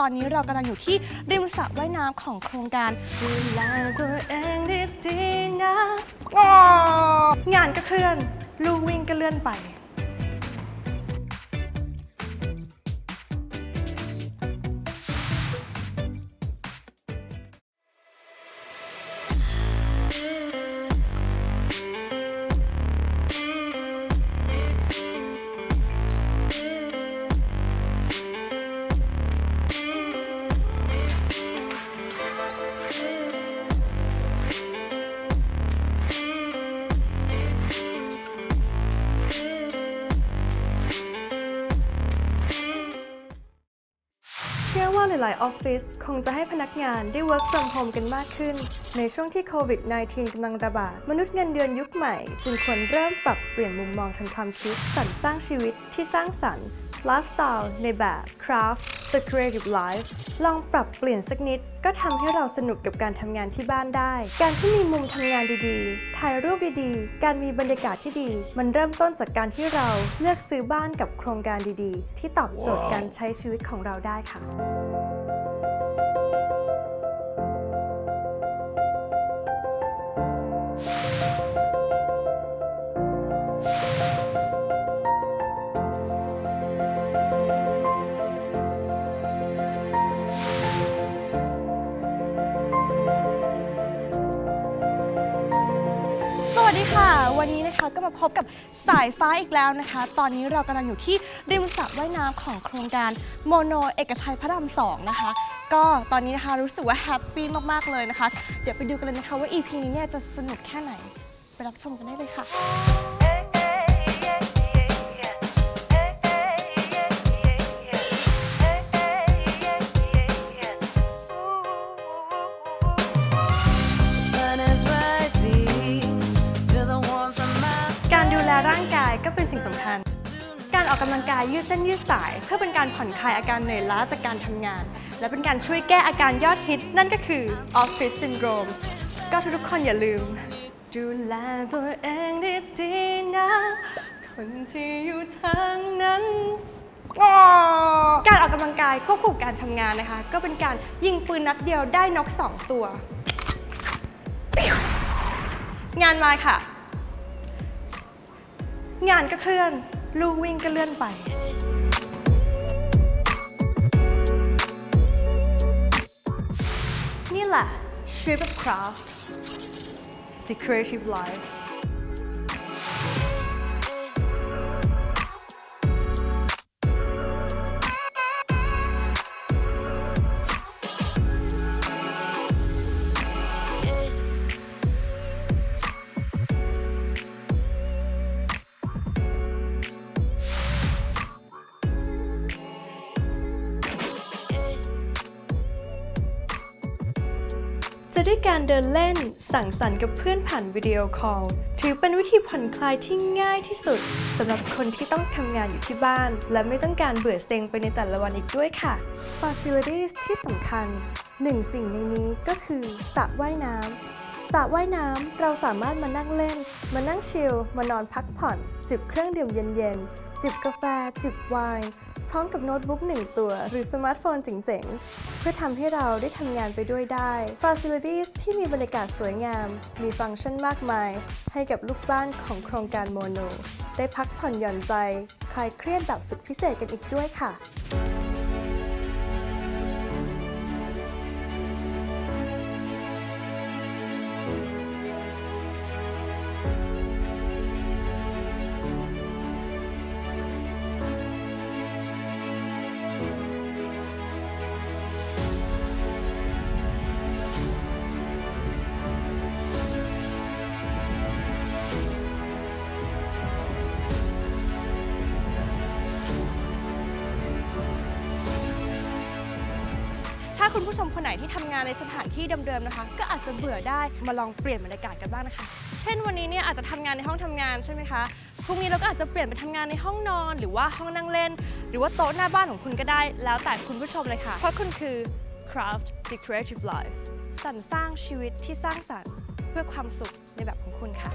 ตอนนี้เรากำลังอยู่ที่ริมสระว่ายน้ำของโครงการดูแลตัวเองดีๆนะอ้องานก็เคลื่อนลู่วิ่งก็เลื่อนไป หลาย ๆ ออฟฟิศคงจะให้พนักงานได้ work from home กันมากขึ้น ในช่วงที่โควิด -19 กำลังระบาด มนุษย์เงินเดือนยุคใหม่ จึงควรเริ่มปรับเปลี่ยนมุมมองทางความคิดสรรสร้างชีวิตที่สร้างสรรค์ไลฟ์สไตล์ในแบบ craft the creative life ลองปรับเปลี่ยนสักนิด ก็ทำให้เราสนุกกับการทำงานที่บ้านได้ การที่มีมุมทำงานดีๆ ถ่ายรูปดีๆ การมีบรรยากาศที่ดี มันเริ่มต้นจากการที่เราเลือกซื้อบ้านกับโครงการดีๆ ที่ตอบโจทย์การใช้ชีวิตของเราได้ค่ะ พบกับสายฟ้าอีกแล้วนะคะ ตอนนี้เรากำลังอยู่ที่ริมสระว่ายน้ำของโครงการโมโนเอกชัยพระรามสองนะคะ ก็ตอนนี้นะคะรู้สึกว่าแฮปปี้มากๆเลยนะคะ เดี๋ยวไปดูกันเลยนะคะว่า EP นี้เนี่ยจะสนุกแค่ไหน ไปรับชมกันได้เลยค่ะ เป็นสิ่งสำคัญ การออกกำลังกายยืดเส้นยืดสาย เพื่อเป็นการผ่อนคลายอาการเหนื่อยล้าจากการทำงาน และเป็นการช่วยแก้อาการยอดฮิต นั่นก็คือ Office Syndrome ก็ทุกๆคนอย่าลืม ดูแลตัวเองดีๆนะคนที่อยู่ทางนั้นการออกกำลังกายควบคู่กับการทำงานนะคะ ก็เป็นการยิงปืนนัดเดียวได้นกสองตัว งานมาค่ะ งานก็เคลื่อน ลูวิ่งก็เลื่อนไป นี่แหละ Trip of Craft The Creative Life ด้วยการเดินเล่น สั่งสรรค์กับเพื่อนผ่านวิดีโอคอล ถือเป็นวิธีผ่อนคลายที่ง่ายที่สุดสำหรับคนที่ต้องทำงานอยู่ที่บ้าน และไม่ต้องการเบื่อเซ็งไปในแต่ละวันอีกด้วยค่ะ Facilities ที่สำคัญหนึ่งสิ่งในนี้ก็คือสระว่ายน้ำสระว่ายน้ำเราสามารถมานั่งเล่น มานั่งชิลมานอนพักผ่อน จิบเครื่องดื่มเย็นๆ จิบกาแฟ จิบไวน์พร้อมกับโน้ตบุ๊กหนึ่งตัว หรือสมาร์ทโฟนเจ๋งๆ เพื่อทำให้เราได้ทำงานไปด้วยได้ Facilities ที่มีบรรยากาศสวยงาม มีฟังก์ชันมากมาย ให้กับลูกบ้านของโครงการโมโน ได้พักผ่อนหย่อนใจ คลายเครียดแบบสุดพิเศษกันอีกด้วยค่ะ คุณผู้ชมคนไหนที่ทำงานในสถานที่เดิมๆนะคะ ก็อาจจะเบื่อได้มาลองเปลี่ยนบรรยากาศกันบ้างนะคะ เช่นวันนี้เนี่ยอาจจะทำงานในห้องทำงานใช่ไหมคะพรุ่งนี้เราก็อาจจะเปลี่ยนไปทำงานในห้องนอน หรือว่าห้องนั่งเล่น หรือว่าโต๊ะหน้าบ้านของคุณก็ได้ แล้วแต่คุณผู้ชมเลยค่ะ เพราะคุณคือ craft the creative life สรรสร้างชีวิตที่สร้างสรรค์เพื่อความสุขในแบบของคุณค่ะ